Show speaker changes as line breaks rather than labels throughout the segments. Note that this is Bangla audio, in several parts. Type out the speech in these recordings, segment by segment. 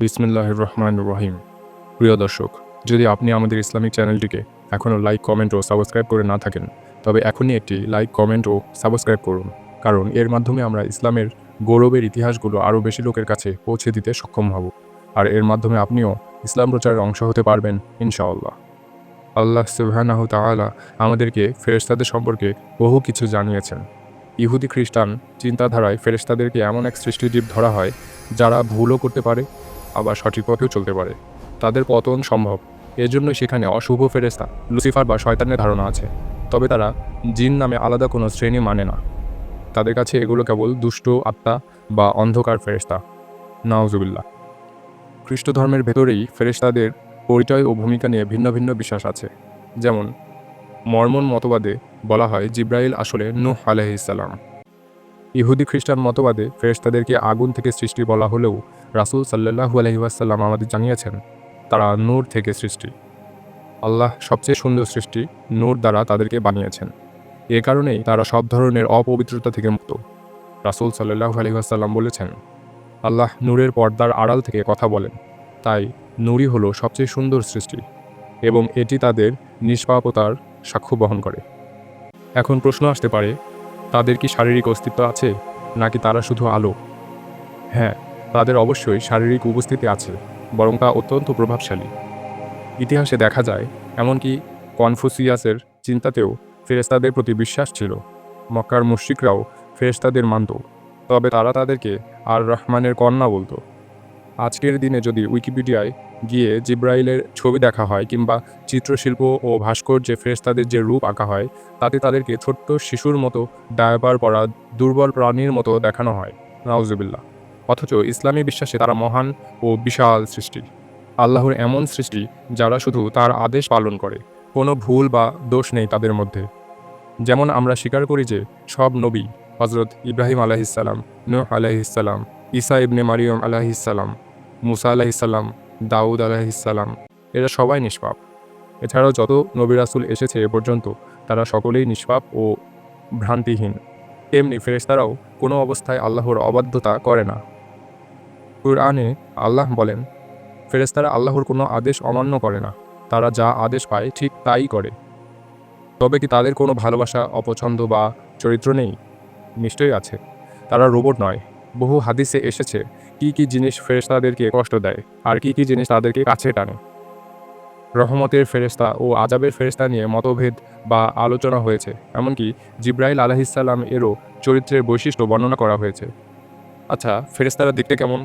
বিসমিল্লাহ রহমান রহিম প্রিয় দর্শক, যদি আপনি আমাদের ইসলামিক চ্যানেলটিকে এখনও লাইক, কমেন্ট ও সাবস্ক্রাইব করে না থাকেন, তবে এখনই একটি লাইক, কমেন্ট ও সাবস্ক্রাইব করুন। কারণ এর মাধ্যমে আমরা ইসলামের গৌরবের ইতিহাসগুলো আরও বেশি লোকের কাছে পৌঁছে দিতে সক্ষম হব। আর এর মাধ্যমে আপনিও ইসলাম প্রচারের অংশ হতে পারবেন, ইনশাআল্লাহ। আল্লাহ সুবহানাহু তাআলা আমাদেরকে ফেরেশতাদের সম্পর্কে বহু কিছু জানিয়েছেন। ইহুদি খ্রিস্টান চিন্তাধারায় ফেরেশতাদেরকে এমন এক সৃষ্টিজীব ধরা হয়, যারা ভুলও করতে পারে আবার সঠিক পথেও চলতে পারে। তাদের পতন সম্ভব। এজন্য সেখানে অশুভ ফেরেস্তা লুসিফার বা শয়তানের ধারণা আছে। তবে তারা জিন নামে আলাদা কোনো শ্রেণি মানে না। তাদের কাছে এগুলো কেবল দুষ্ট, আত্মা বা অন্ধকার ফেরেস্তা নাওজুবিল্লাহ খ্রিস্ট ধর্মের ভেতরেই ফেরেশতাদের পরিচয় ও ভূমিকা নিয়ে ভিন্ন ভিন্ন বিশ্বাস আছে। যেমন, মর্মন মতবাদে বলা হয় জিব্রাইল আসলে নূহ আলাইহিসসালাম ইহুদি খ্রিস্টান মতবাদে ফেরেশতাদেরকে আগুন থেকে সৃষ্টি বলা হলেও রাসূল সাল্লাল্লাহু আলাইহি আমাদের জানিয়েছেন, তারা নূর থেকে সৃষ্টি। আল্লাহ সবচেয়ে সুন্দর সৃষ্টি নূর দ্বারা তাদেরকে বানিয়েছেন। এ কারণেই তারা সব ধরনের অপবিত্রতা থেকে মুক্ত। রাসূল সাল্লাল্লাহু আলাইহি ওয়াসাল্লাম বলেছেন, আল্লাহ নূরের পর্দার আড়াল থেকে কথা বলেন, তাই নূরই হলো সবচেয়ে সুন্দর সৃষ্টি এবং এটি তাদের নিষ্পাপতার সাক্ষ্য বহন করে। এখন প্রশ্ন আসতে পারে তাদের কি শারীরিক অস্তিত্ব আছে, নাকি তারা শুধু আলো? হ্যাঁ তাদের অবশ্যই শারীরিক উপস্থিতি আছে, বরং তা অত্যন্ত প্রভাবশালী। ইতিহাসে দেখা যায়, এমনকি কনফুসিয়াসের চিন্তাতেও ফেরেস্তাদের প্রতি বিশ্বাস ছিল। মক্কার মুশ্রিকরাও ফেরেস্তাদের মানত, তবে তারা তাদেরকে আর রহমানের কন্যা বলতো। আজকের দিনে যদি উইকিপিডিয়ায় গিয়ে জিব্রাইলের ছবি দেখা হয় কিংবা চিত্রশিল্প ও ভাস্কর্যে ফেরেস্তাদের যে রূপ আঁকা হয়, তাতে তাদেরকে ছোট্ট শিশুর মতো ডায়াপার পরা দুর্বল প্রাণীর মতো দেখানো হয়। নাউজুবিল্লাহ। অথচ ইসলামী বিশ্বাসে তারা মহান ও বিশাল সৃষ্টি। আল্লাহর এমন সৃষ্টি যারা শুধু তার আদেশ পালন করে, কোনো ভুল বা দোষ নেই তাদের মধ্যে। যেমন আমরা স্বীকার করি যে, সব নবী হজরত ইব্রাহিম আলাহিসাল্লাম নূহ আলাহিসাল্লাম ঈসা ইবনে মারিয়ম আলাহিসাল্লাম মুসা আলাহিসাল্লাম দাউদ আলাহিসাল্লাম এরা সবাই নিষ্পাপ। এছাড়াও যত নবী রাসুল এসেছে এ পর্যন্ত, তারা সকলেই নিষ্পাপ ও ভ্রান্তিহীন। এমনি ফেরেশতারাও কোনো অবস্থায় আল্লাহর অবাধ্যতা করে না। কুরআনে আল্লাহ বলেন, ফেরেশতারা আল্লাহর কোনো আদেশ অমান্য করে না। তারা যা আদেশ পায় ঠিক তাই করে। তবে কি তাদের কোনো ভালোবাসা, অপছন্দ বা চরিত্র নেই? নিশ্চয়ই আছে। তারা রোবট নয়। বহু হাদিসে এসেছে, কি কি জিনিস ফেরেশতাদেরকে কষ্ট দেয় আর কি কি জিনিস তাদেরকে কাছে টানে। রহমতের ফেরেশতা ও আজাবের ফেরেশতা নিয়ে মতভেদ বা আলোচনা হয়েছে, এমনকি জিব্রাইল আলাহিসাল্লাম এরও চরিত্রের বৈশিষ্ট্য বর্ণনা করা হয়েছে। আচ্ছা ফেরেশতারা দেখতে কেমন?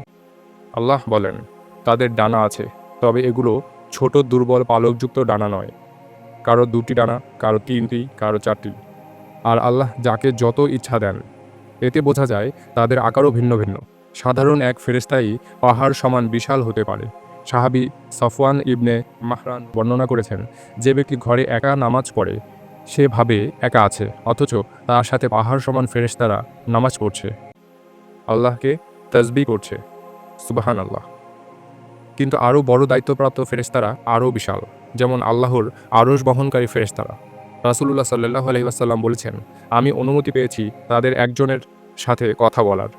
আল্লাহ বলেন, তাদের ডানা আছে, তবে এগুলো ছোট দুর্বল পালকযুক্ত ডানা নয়। কারও দুটি ডানা, কারও তিনটি, কারও চারটি। আর আল্লাহ যাকে যত ইচ্ছা দেন এতে বোঝা যায় তাদের আকারও ভিন্ন ভিন্ন। সাধারণ এক ফেরেস্তাই পাহাড় সমান বিশাল হতে পারে। সাহাবি সফওয়ান ইবনে মাহরান বর্ণনা করেছেন, যে ব্যক্তি ঘরে একা নামাজ পড়ে, সে ভাবে একা আছে, অথচ তার সাথে পাহাড় সমান ফেরেশতারা নামাজ পড়ছে। আল্লাহকে তসবি করছে। সুবাহান আল্লাহ কিন্তু আরও বড় দায়িত্বপ্রাপ্ত ফেরেশতারা আরও বিশাল, যেমন আল্লাহর আরশ বহনকারী ফেরেশতারা। রাসুল্লাহ সাল্লাহ আলহিহাসাল্লাম বলেছেন, আমি অনুমতি পেয়েছি তাদের একজনের সাথে কথা বলার।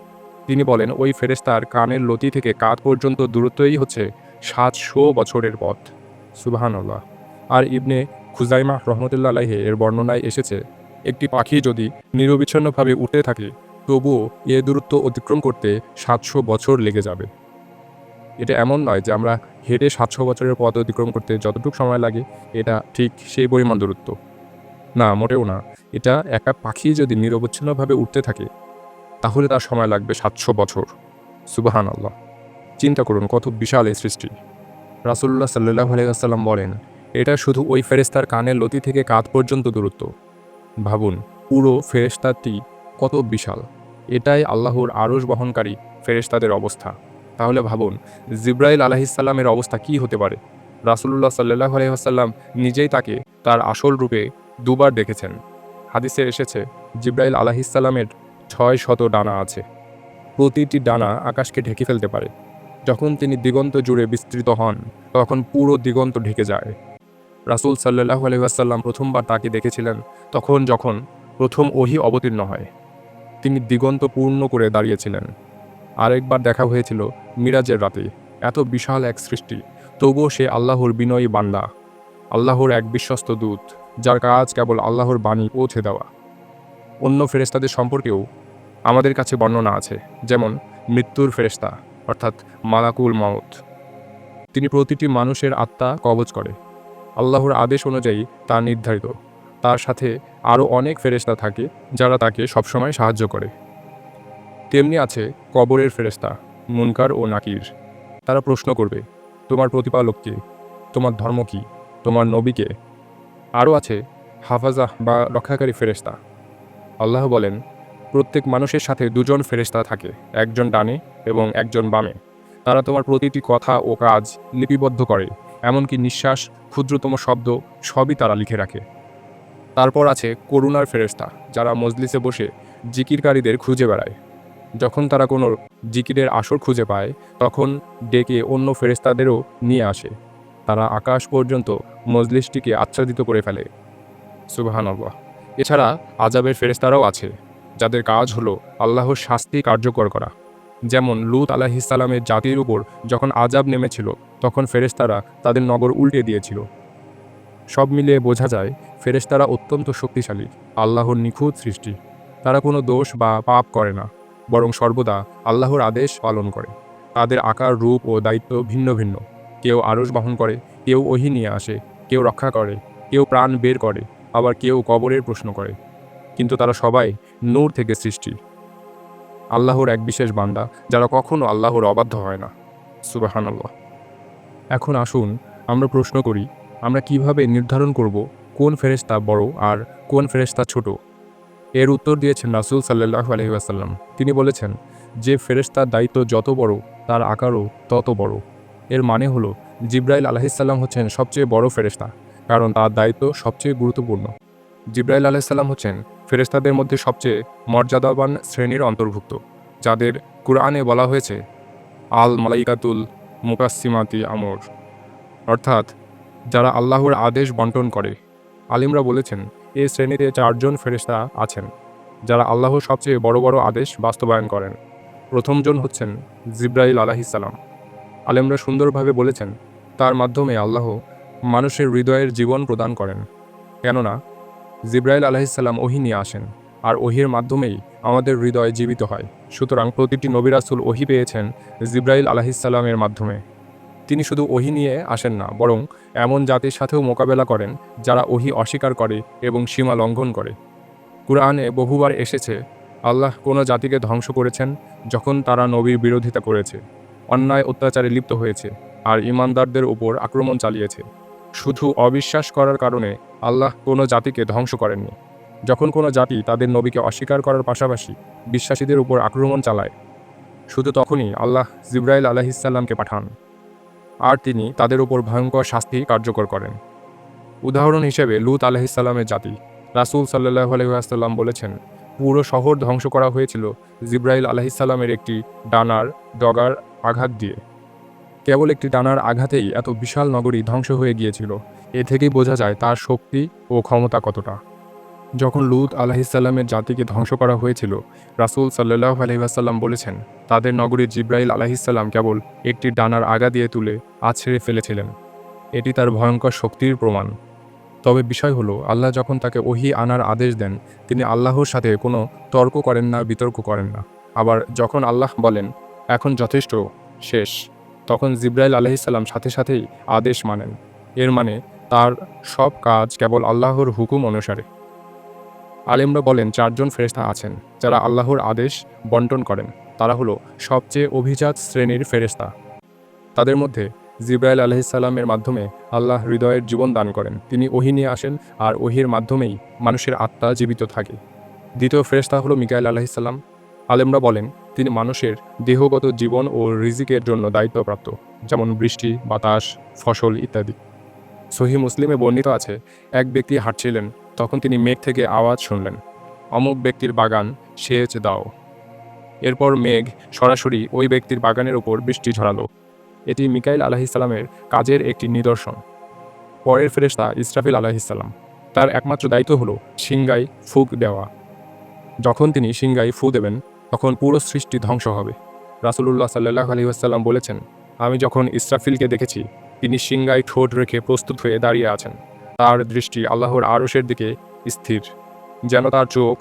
তিনি বলেন, ওই ফেরেস্তার কানের লতি থেকে কাত পর্যন্ত দূরত্বই হচ্ছে সাতশো বছরের পথ। সুবাহান আল্লাহ আর ইবনে খুজাইমা রহমতুল্লাহ আলাহে এর বর্ণনায় এসেছে, একটি পাখি যদি নিরবিচ্ছিন্নভাবে উঠতে থাকে, তবুও এ দূরত্ব অতিক্রম করতে সাতশো বছর লেগে যাবে। এটা এমন নয় যে আমরা হেঁটে সাতশো বছরের পথ অতিক্রম করতে যতটুকু সময় লাগে, এটা ঠিক সেই পরিমাণ দূরত্ব। না, মোটেও না। এটা একা পাখি যদি নিরবচ্ছিন্নভাবে উঠতে থাকে, তাহলে তার সময় লাগবে সাতশো বছর। সুবাহান আল্লাহ চিন্তা করুন, কত বিশাল এই সৃষ্টি। রাসুল্লাহ সাল্লাহ আলাইসাল্লাম বলেন, এটা শুধু ওই ফেরেস্তার কানের লতি থেকে কাঁধ পর্যন্ত দূরত্ব। ভাবুন, পুরো ফেরেস্তাটি কত বিশাল। এটাই আল্লাহর আরশ বহনকারী ফেরেস্তাদের অবস্থা। তাহলে ভাবুন, জিব্রাইল আলাহিসাল্লামের অবস্থা কি হতে পারে? রাসুল্লাহ সাল্লাহ আলহিহাসাল্লাম নিজেই তাকে তার আসল রূপে দুবার দেখেছেন। হাদিসে এসেছে, জিব্রাইল আলাহিসাল্লামের ছয় শত ডানা আছে। প্রতিটি ডানা আকাশকে ঢেকে ফেলতে পারে। যখন তিনি দিগন্ত জুড়ে বিস্তৃত হন, তখন পুরো দিগন্ত ঢেকে যায়। রাসুল সাল্লাহ আলহিহাসাল্লাম প্রথমবার তাকে দেখেছিলেন, তখন যখন প্রথম ওহি অবতীর্ণ হয়। তিনি দিগন্ত পূর্ণ করে দাঁড়িয়েছিলেন। আরেকবার দেখা হয়েছিল মিরাজের রাতে। এত বিশাল এক সৃষ্টি, তবুও সে আল্লাহর বিনয়ী বান্দা, আল্লাহর এক বিশ্বস্ত দূত। যার কাজ কেবল আল্লাহর বাণী পৌঁছে দেওয়া। অন্য ফেরেস্তাদের সম্পর্কেও আমাদের কাছে বর্ণনা আছে, যেমন মৃত্যুর ফেরেস্তা অর্থাৎ মালাকুল মাউত তিনি প্রতিটি মানুষের আত্মা কবজ করে। আল্লাহর আদেশ অনুযায়ী তা নির্ধারিত। তার সাথে আরও অনেক ফেরেস্তা থাকে, যারা তাকে সবসময় সাহায্য করে। তেমনি আছে কবরের ফেরেস্তা মুনকার ও নাকির। তারা প্রশ্ন করবে, তোমার প্রতিপালককে তোমার ধর্ম কি? তোমার নবীকে আরও আছে হাফাজা বা রক্ষাকারী ফেরেস্তা আল্লাহ বলেন, প্রত্যেক মানুষের সাথে দুজন ফেরেস্তা থাকে, একজন ডানে এবং একজন বামে। তারা তোমার প্রতিটি কথা ও কাজ লিপিবদ্ধ করে, এমনকি নিঃশ্বাস, ক্ষুদ্রতম শব্দ, সবই তারা লিখে রাখে। তারপর আছে করুণার ফেরেস্তা যারা মজলিসে বসে জিকিরকারীদের খুঁজে বেড়ায়। যখন তারা কোনো জিকিরের আসর খুঁজে পায়, তখন ডেকে অন্য ফেরেস্তাদেরও নিয়ে আসে। তারা আকাশ পর্যন্ত মজলিসটিকে আচ্ছাদিত করে ফেলে। সুবাহানল্লাহ। এছাড়া আজাবের ফেরেস্তারাও আছে, যাদের কাজ হলো আল্লাহর শাস্তি কার্যকর করা। যেমন লুত আলাহিসাল্লামের জাতির উপর যখন আজাব নেমেছিল, তখন ফেরেস্তারা তাদের নগর উল্টে দিয়েছিল। সব মিলিয়ে বোঝা যায় ফেরেস্তারা অত্যন্ত শক্তিশালী, আল্লাহর নিখুঁত সৃষ্টি। তারা কোনো দোষ বা পাপ করে না, বরং সর্বদা আল্লাহর আদেশ পালন করে। তাদের আকার, রূপ ও দায়িত্ব ভিন্ন ভিন্ন। কেউ আরস বহন করে, কেউ ওহি নিয়ে আসে, কেউ রক্ষা করে, কেউ প্রাণ বের করে, আবার কেউ কবরের প্রশ্ন করে। কিন্তু তারা সবাই নূর থেকে সৃষ্টি। আল্লাহর এক বিশেষ বান্দা, যারা কখনো আল্লাহর অবাধ্য হয় না। সুবাহান আল্লাহ এখন আসুন, আমরা প্রশ্ন করি, আমরা কীভাবে নির্ধারণ করব কোন ফেরেশতা বড় আর কোন ফেরেশতা ছোট? এর উত্তর দিয়েছেন রাসুল সাল্লাহ আলহিহাসাল্লাম তিনি বলেছেন, যে ফেরেশতার দায়িত্ব যত বড়, তার আকারও তত বড়। এর মানে হলো, জিব্রাইল আলাহিসাল্লাম হচ্ছেন সবচেয়ে বড় ফেরেশতা, কারণ তার দায়িত্ব সবচেয়ে গুরুত্বপূর্ণ। জিব্রাইল আলাইসাল্লাম হচ্ছেন ফেরেশতাদের মধ্যে সবচেয়ে মর্যাদাবান শ্রেণির অন্তর্ভুক্ত, যাদের কুরআনে বলা হয়েছে, আল মালাইকাতুল মুকাসিমাতি আমর, অর্থাৎ যারা আল্লাহর আদেশ বন্টন করে। আলিমরা বলেছেন এই শ্রেণীতে চারজন ফেরেশতা আছেন, যারা আল্লাহর সবচেয়ে বড় বড় আদেশ বাস্তবায়ন করেন। প্রথমজন হচ্ছেন জিব্রাইল আলাহিসাল্লাম আলেমরা সুন্দরভাবে বলেছেন, তার মাধ্যমে আল্লাহ মানুষের হৃদয়ের জীবন প্রদান করেন। কেননা, জিব্রাইল আলাহিসাল্লাম ওহি নিয়ে আসেন, আর ওহির মাধ্যমেই আমাদের হৃদয় জীবিত হয়। সুতরাং প্রতিটি নবিরাসুল ওহি পেয়েছেন জিব্রাইল আলাহিসাল্লামের মাধ্যমে। তিনি শুধু ওহি নিয়ে আসেন না, বরং এমন জাতির সাথেও মোকাবেলা করেন, যারা ওহি অস্বীকার করে এবং সীমা লঙ্ঘন করে। কুরআনে বহুবার এসেছে, আল্লাহ কোনো জাতিকে ধ্বংস করেছেন যখন তারা নবীর বিরোধিতা করেছে। অন্যায় অত্যাচারে লিপ্ত হয়েছে আর ইমানদারদের উপর আক্রমণ চালিয়েছে। শুধু অবিশ্বাস করার কারণে আল্লাহ কোনো জাতিকে ধ্বংস করেননি। যখন কোনো জাতি তাদের নবীকে অস্বীকার করার পাশাপাশি বিশ্বাসীদের উপর আক্রমণ চালায়, শুধু তখনই আল্লাহ জিব্রাইল আলাহিসাল্লামকে পাঠান। আর তিনি তাদের উপর ভয়ঙ্কর শাস্তি কার্যকর করেন। উদাহরণ হিসেবে লুত আলাহিসাল্লামের জাতি রাসুল সাল্লাহ আলহিহাসাল্লাম বলেছেন পুরো শহর ধ্বংস করা হয়েছিল জিব্রাইল আলাহিসাল্লামের একটি ডানার ডগার আঘাত দিয়ে। কেবল একটি ডানার আঘাতেই এত বিশাল নগরী ধ্বংস হয়ে গিয়েছিল। এ থেকেই বোঝা যায় তার শক্তি ও ক্ষমতা কতটা। যখন লুত আলাহিসাল্লামের জাতিকে ধ্বংস করা হয়েছিল, রাসুল সাল্লাহ আলহিহাসাল্লাম বলেছেন, তাদের নগরীর জিব্রাইল আলাহিসাল্লাম কেবল একটি ডানার আগা দিয়ে তুলে আছড়ে ফেলেছিলেন। এটি তার ভয়ঙ্কর শক্তির প্রমাণ। তবে বিষয় হলো, আল্লাহ যখন তাকে ওহি আনার আদেশ দেন, তিনি আল্লাহর সাথে কোনো তর্ক করেন না, বিতর্ক করেন না। আবার যখন আল্লাহ বলেন, এখন যথেষ্ট, শেষ, তখন জিব্রাইল আলহিসাল্লাম সাথে সাথেই আদেশ মানেন। এর মানে তার সব কাজ কেবল আল্লাহর হুকুম অনুসারে। আলেমরা বলেন, চারজন ফেরেস্তা আছেন, যারা আল্লাহর আদেশ বন্টন করেন। তারা হলো সবচেয়ে অভিজাত শ্রেণির ফেরেস্তা তাদের মধ্যে জিব্রাইল আলহিসাল্লামের মাধ্যমে আল্লাহ হৃদয়ের জীবন দান করেন। তিনি ওহি নিয়ে আসেন আর ওহির মাধ্যমেই মানুষের আত্মা জীবিত থাকে। দ্বিতীয় ফেরেস্তা হলো মিকাইল আলাহিসাল্লাম আলেমরা বলেন, তিনি মানুষের দেহগত জীবন ও রিজিকের জন্য দায়িত্বপ্রাপ্ত, যেমন বৃষ্টি, বাতাস, ফসল ইত্যাদি। সহি মুসলিমে বর্ণিত আছে, এক ব্যক্তি হাঁটছিলেন, তখন তিনি মেঘ থেকে আওয়াজ শুনলেন। অমুক ব্যক্তির বাগান সেচ দাও। এরপর মেঘ সরাসরি ওই ব্যক্তির বাগানের উপর বৃষ্টি ঝরালো। এটি মিকাইল আলাহিসাল্লামের কাজের একটি নিদর্শন। পরের ফেরেশতা ইসরাফিল আলাহিসাল্লাম তার একমাত্র দায়িত্ব হলো সিংগাই ফুক দেওয়া। যখন তিনি সিংগাই ফু দেবেন, তখন পুরো সৃষ্টি ধ্বংস হবে। রাসুলুল্লাহ সাল্লাহ আলী আসাল্লাম বলেছেন, আমি যখন ইসরাফিলকে দেখেছি, তিনি সিংগায় ঠোঁট রেখে প্রস্তুত হয়ে দাঁড়িয়ে আছেন। তার দৃষ্টি আল্লাহর আরশের দিকে স্থির, যেন তার চোখ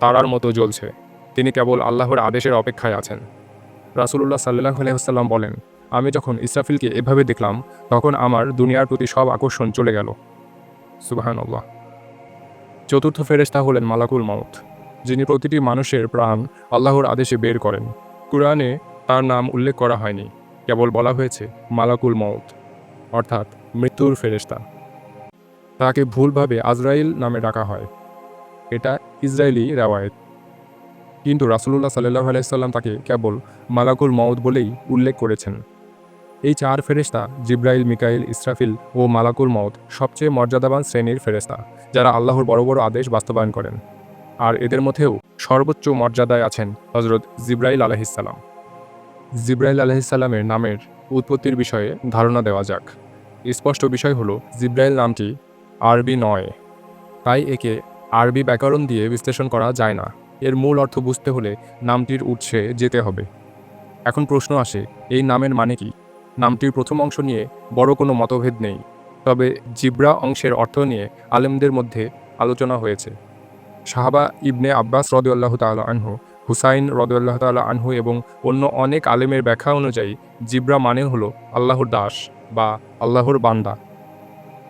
তারার মতো জ্বলছে। তিনি কেবল আল্লাহর আদেশের অপেক্ষায় আছেন। রাসুলুল্লাহ সাল্লাহ আলহিহাল্লাম বলেন আমি যখন ইসরাফিলকে এভাবে দেখলাম, তখন আমার দুনিয়ার প্রতি সব আকর্ষণ চলে গেল। সুবাহান আল্লাহ চতুর্থ ফেরেশতা হলেন মালাকুল মাউত, যিনি প্রতিটি মানুষের প্রাণ আল্লাহর আদেশে বের করেন। কুরআনে তার নাম উল্লেখ করা হয়নি, কেবল বলা হয়েছে, মালাকুল মউত, অর্থাৎ মৃত্যুর ফেরেশতা। তাকে ভুলভাবে আজরাইল নামে ডাকা হয়। এটা ইসরায়েলি রেওয়ায়ত। কিন্তু রাসুলুল্লাহ সাল্লাহ আলাইসাল্লাম তাকে কেবল মালাকুল মউত বলেই উল্লেখ করেছেন। এই চার ফেরেশতা, জিব্রাইল, মিকাইল, ইসরাফিল ও মালাকুল মউত সবচেয়ে মর্যাদাবান শ্রেণির ফেরেশতা, যারা আল্লাহর বড় বড় আদেশ বাস্তবায়ন করেন। আর এদের মধ্যেও সর্বোচ্চ মর্যাদায় আছেন হজরত জিব্রাইল আলহিসাল্লাম জিব্রাইল আলহিসাল্লামের নামের উৎপত্তির বিষয়ে ধারণা দেওয়া যাক। স্পষ্ট বিষয় হলো, জিব্রাইল নামটি আরবি নয়। তাই একে আরবি ব্যাকরণ দিয়ে বিশ্লেষণ করা যায় না। এর মূল অর্থ বুঝতে হলে নামটির উৎসে যেতে হবে। এখন প্রশ্ন আসে, এই নামের মানে কি? নামটির প্রথম অংশ নিয়ে বড় কোনো মতভেদ নেই, তবে জিব্রা অংশের অর্থ নিয়ে আলেমদের মধ্যে আলোচনা হয়েছে। সাহাবা ইবনে আব্বাস রদুল্লাহ তাল্লাহ আনহু, হুসাইন রদুল্লাহ তাল্লাহ আনহু এবং অন্য অনেক আলেমের ব্যাখ্যা অনুযায়ী জিব্রা মানে হলো আল্লাহর দাস বা আল্লাহর বান্দা।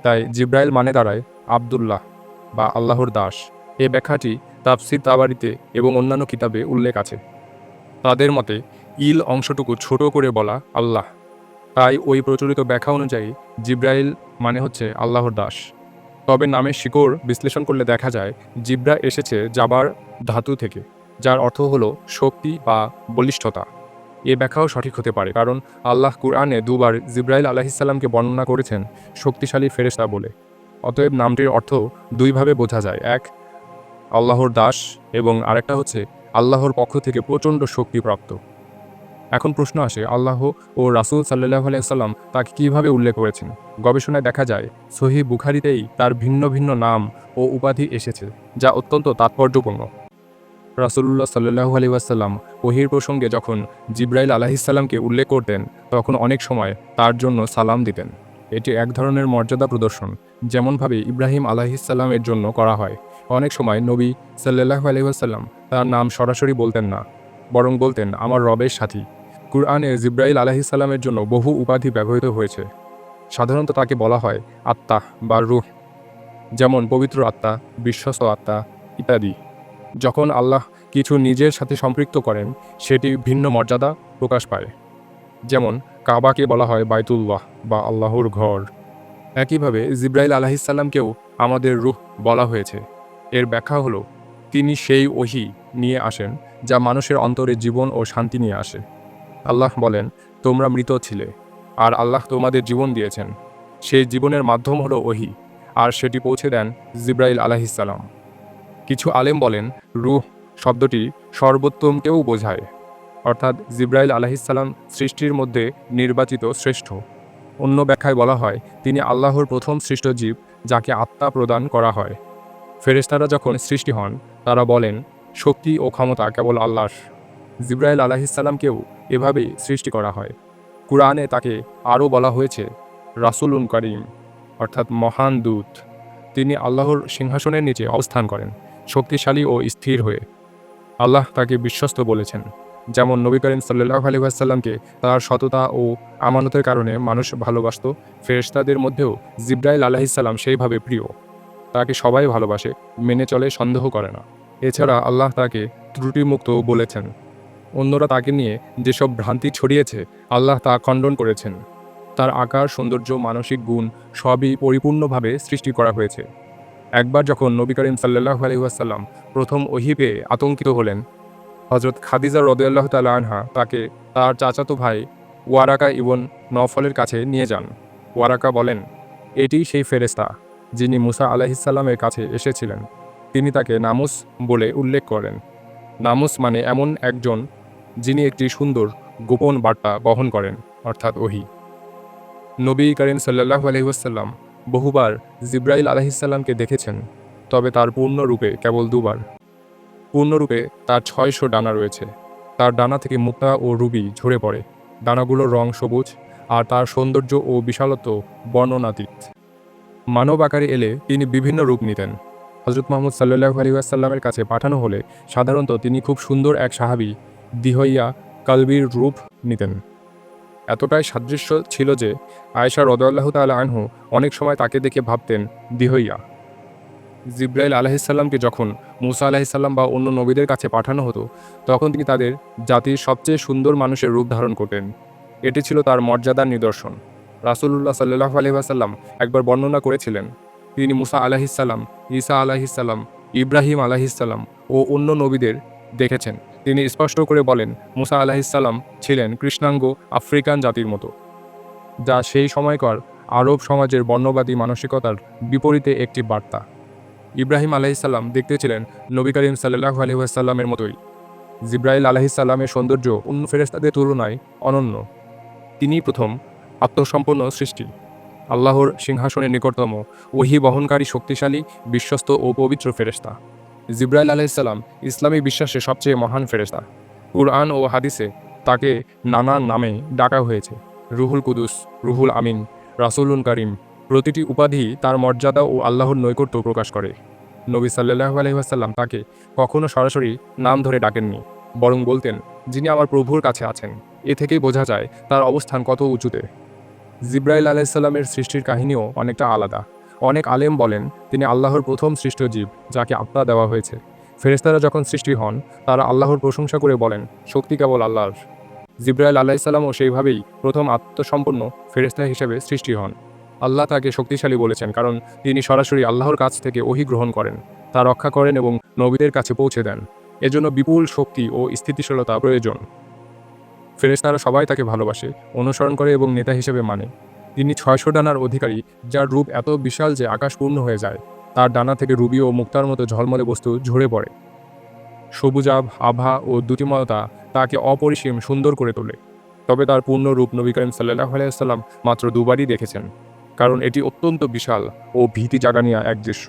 তাই জিব্রাইল মানে দাঁড়ায় আবদুল্লাহ বা আল্লাহর দাস। এ ব্যাখ্যাটি তাফসির তাবারিতে এবং অন্যান্য কিতাবে উল্লেখ আছে। তাদের মতে ইল অংশটুকু ছোট করে বলা আল্লাহ। তাই ওই প্রচলিত ব্যাখ্যা অনুযায়ী জিব্রাইল মানে হচ্ছে আল্লাহর দাস। তবে নামের শিকড় বিশ্লেষণ করলে দেখা যায়, জিব্রা এসেছে যাবার ধাতু থেকে, যার অর্থ হলো শক্তি বা বলিষ্ঠতা। এ ব্যাখ্যাও সঠিক হতে পারে, কারণ আল্লাহ কুরআনে দুবার জিব্রাইল আলাহিসাল্লামকে বর্ণনা করেছেন শক্তিশালী ফেরেশতা বলে। অতএব নামটির অর্থ দুইভাবে বোঝা যায়, এক আল্লাহর দাস এবং আরেকটা হচ্ছে আল্লাহর পক্ষ থেকে প্রচণ্ড শক্তিপ্রাপ্ত। এখন প্রশ্ন আসে, আল্লাহ ও রাসুল সাল্লাহ আলাইসাল্লাম তাকে কীভাবে উল্লেখ করেছেন? গবেষণায় দেখা যায় সহি বুখারিতেই তার ভিন্ন ভিন্ন নাম ও উপাধি এসেছে, যা অত্যন্ত তাৎপর্যপূর্ণ। রাসুল্লাহ সাল্লাহু আলি ওয়াসাল্লাম ওহির প্রসঙ্গে যখন জিব্রাইল আলাহিসাল্লামকে উল্লেখ করতেন, তখন অনেক সময় তার জন্য সালাম দিতেন। এটি এক ধরনের মর্যাদা প্রদর্শন, যেমনভাবে ইব্রাহিম আলাহিসাল্লামের জন্য করা হয়। অনেক সময় নবী সাল্লাহু আলহিহাসাল্লাম তার নাম সরাসরি বলতেন না, বরং বলতেন, আমার রবের সাথী। কুরআনে জিব্রাইল আলাহিসাল্লামের জন্য বহু উপাধি ব্যবহৃত হয়েছে। সাধারণত তাকে বলা হয় আত্মা বা রুহ, যেমন পবিত্র আত্মা, বিশ্বস্ত আত্মা ইত্যাদি। যখন আল্লাহ কিছু নিজের সাথে সম্পৃক্ত করেন, সেটি ভিন্ন মর্যাদা প্রকাশ পায়। যেমন কাবাকে বলা হয় বাইতুল্লাহ বা আল্লাহর ঘর। একইভাবে জিব্রাইল আলাহিসাল্লামকেও আমাদের রুহ বলা হয়েছে। এর ব্যাখ্যা হলো, তিনি সেই ওহি নিয়ে আসেন যা মানুষের অন্তরে জীবন ও শান্তি নিয়ে আসে। আল্লাহ বলেন, তোমরা মৃত ছিলে, আর আল্লাহ তোমাদের জীবন দিয়েছেন। সেই জীবনের মাধ্যম হলো ওহি, আর সেটি পৌঁছে দেন জিব্রাইল আলাহিসাল্লাম কিছু আলেম বলেন, রুহ শব্দটি সর্বোত্তমকেও বোঝায়, অর্থাৎ জিব্রাইল আলাহিসাল্লাম সৃষ্টির মধ্যে নির্বাচিত শ্রেষ্ঠ। অন্য ব্যাখ্যায় বলা হয়, তিনি আল্লাহর প্রথম সৃষ্ট জীব, যাকে আত্মা প্রদান করা হয়। ফেরেশতারা যখন সৃষ্টি হন, তারা বলেন, শক্তি ও ক্ষমতা কেবল আল্লাহর। জিব্রাইল আলাহিসাল্লামকেও এভাবেই সৃষ্টি করা হয়। কুরআনে তাকে আরও বলা হয়েছে, রাসুলুন করিম, অর্থাৎ মহান দূত। তিনি আল্লাহর সিংহাসনের নিচে অবস্থান করেন, শক্তিশালী ও স্থির হয়ে। আল্লাহ তাকে বিশ্বস্ত বলেছেন, যেমন নবী করিম সাল্লাহ আলী আসাল্লামকে তার সততা ও আমানতের কারণে মানুষ ভালোবাসত, ফেরেশতাদের মধ্যেও জিব্রাইল আলাহিসাল্লাম সেইভাবে প্রিয়। তাকে সবাই ভালোবাসে, মেনে চলে, সন্দেহ করে না। এছাড়া আল্লাহ তাকে ত্রুটিমুক্ত বলেছেন। অন্যরা তাকে নিয়ে যেসব ভ্রান্তি ছড়িয়েছে, আল্লাহ তা খণ্ডন করেছেন। তার আকার, সৌন্দর্য, মানসিক গুণ সবই পরিপূর্ণভাবে সৃষ্টি করা হয়েছে। একবার যখন নবী করিম সাল্লাহ আলহিহাসাল্লাম প্রথম ওহি পেয়ে আতঙ্কিত হলেন হজরত খাদিজা রদুল্লাহ তালা আনহা তাকে তার চাচাতো ভাই ওয়ারাকা ইবন নফলের কাছে নিয়ে যান। ওয়ারাকা বলেন, এটি সেই ফেরেস্তা যিনি মুসা আলাহিসাল্লামের কাছে এসেছিলেন। তিনি তাকে নামুস বলে উল্লেখ করেন। নামুস মানে এমন একজন যিনি একটি সুন্দর, গোপন বার্তা বহন করেন, অর্থাৎ ওহি। নবী করিম সাল্লাহ আলহিহাসাল্লাম বহুবার জিব্রাইল আলহিসাল্লামকে দেখেছেন, তবে তার পূর্ণ রূপে কেবল দুবার। পূর্ণরূপে তার ছয়শো ডানা রয়েছে। তার ডানা থেকে মুক্তা ও রুবি ঝরে পড়ে। দানাগুলোর রং সবুজ আর তার সৌন্দর্য ও বিশালত্ব বর্ণনাতীত। মানব আকারে এলে তিনি বিভিন্ন রূপ নিতেন। হজরত মোহাম্মদ সাল্লাহ আলিউসাল্লামের কাছে পাঠানো হলে সাধারণত তিনি খুব সুন্দর এক সাহাবি দিহইয়া কালবির রূপ নিতেন। এতটাই সাদৃশ্য ছিল যে আয়েশা রদাল্লাহ তাল আনহু অনেক সময় তাকে দেখে ভাবতেন, দিহইয়া। জিব্রাইল আলাহিসাল্লামকে যখন মুসা আলাহিসাল্লাম বা অন্য নবীদের কাছে পাঠানো হতো, তখন তিনি তাদের জাতির সবচেয়ে সুন্দর মানুষের রূপ ধারণ করতেন। এটি ছিল তার মর্যাদার নিদর্শন। রাসুল্লাহ সাল্লাহ আলহিহাসাল্লাম একবার বর্ণনা করেছিলেন, তিনি মুসা আলাহিসাল্লাম ঈসা আলাহিসাল্লাম ইব্রাহিম আলাহিসাল্লাম ও অন্য নবীদের দেখেছেন। তিনি স্পষ্ট করে বলেন, মুসা আলাহিসাল্লাম ছিলেন কৃষ্ণাঙ্গ আফ্রিকান জাতির মতো। যা সেই সময়কার আরব সমাজের বর্ণবাদী মানসিকতার বিপরীতে একটি বার্তা। ইব্রাহিম আলাহিসাল্লাম দেখতে ছিলেন নবী করিম সাল্লাহ আলহিহাসাল্লামের মতোই। জিব্রাইল আলাহিসাল্লামের সৌন্দর্য অন্য ফেরেস্তাদের তুলনায় অনন্য। তিনি প্রথম আত্মসম্পন্ন সৃষ্টি। আল্লাহর সিংহাসনের নিকটতম ওহি বহনকারী শক্তিশালী, বিশ্বস্ত ও পবিত্র ফেরেস্তা জিব্রাইল আলাইসাল্লাম ইসলামী বিশ্বাসে সবচেয়ে মহান ফেরেস্তা কুরআন ও হাদিসে তাকে নানা নামে ডাকা হয়েছে। রুহুল কুদুস, রুহুল আমিন, রাসুলুল করিম প্রতিটি উপাধি তার মর্যাদা ও আল্লাহর নৈকট্য প্রকাশ করে। নবী সাল্লাহ আলহিহাসাল্লাম তাকে কখনো সরাসরি নাম ধরে ডাকেননি, বরং বলতেন, যিনি আমার প্রভুর কাছে আছেন, এ থেকেই বোঝা যায় তার অবস্থান কত উঁচুতে। জিব্রাইল আলাইসাল্লামের সৃষ্টির কাহিনীও অনেকটা আলাদা। অনেক আলেম বলেন, তিনি আল্লাহর প্রথম সৃষ্ট জীব, যাকে আত্মা দেওয়া হয়েছে। ফেরেস্তারা যখন সৃষ্টি হন, তারা আল্লাহর প্রশংসা করে বলেন, শক্তি কেবল আল্লাহর। জিব্রাইল আলাইসাল্লামও সেইভাবেই প্রথম আত্মসম্পন্ন ফেরেস্তা হিসেবে সৃষ্টি হন। আল্লাহ তাকে শক্তিশালী বলেছেন, কারণ তিনি সরাসরি আল্লাহর কাছ থেকে ওহি গ্রহণ করেন, তা রক্ষা করেন এবং নবীদের কাছে পৌঁছে দেন। এজন্য বিপুল শক্তি ও স্থিতিশীলতা প্রয়োজন। ফেরেস্তারা সবাই তাকে ভালোবাসে, অনুসরণ করে এবং নেতা হিসেবে মানে। তিনি ছয়শো ডানার অধিকারী, যার রূপ এত বিশাল যে আকাশ পূর্ণ হয়ে যায়। তার ডানা থেকে রুবি ও মুক্তার মতো ঝলমলে বস্তু ঝরে পড়ে। সবুজাভ, আভা ও দ্যুতিময়তা তাকে অপরিসীম সুন্দর করে তোলে। তবে তার পূর্ণ রূপ নবী করিম সাল্লাহ আলাইসাল্লাম মাত্র দুবারই দেখেছেন, কারণ এটি অত্যন্ত বিশাল ও ভীতি জাগানিয়া এক দৃশ্য।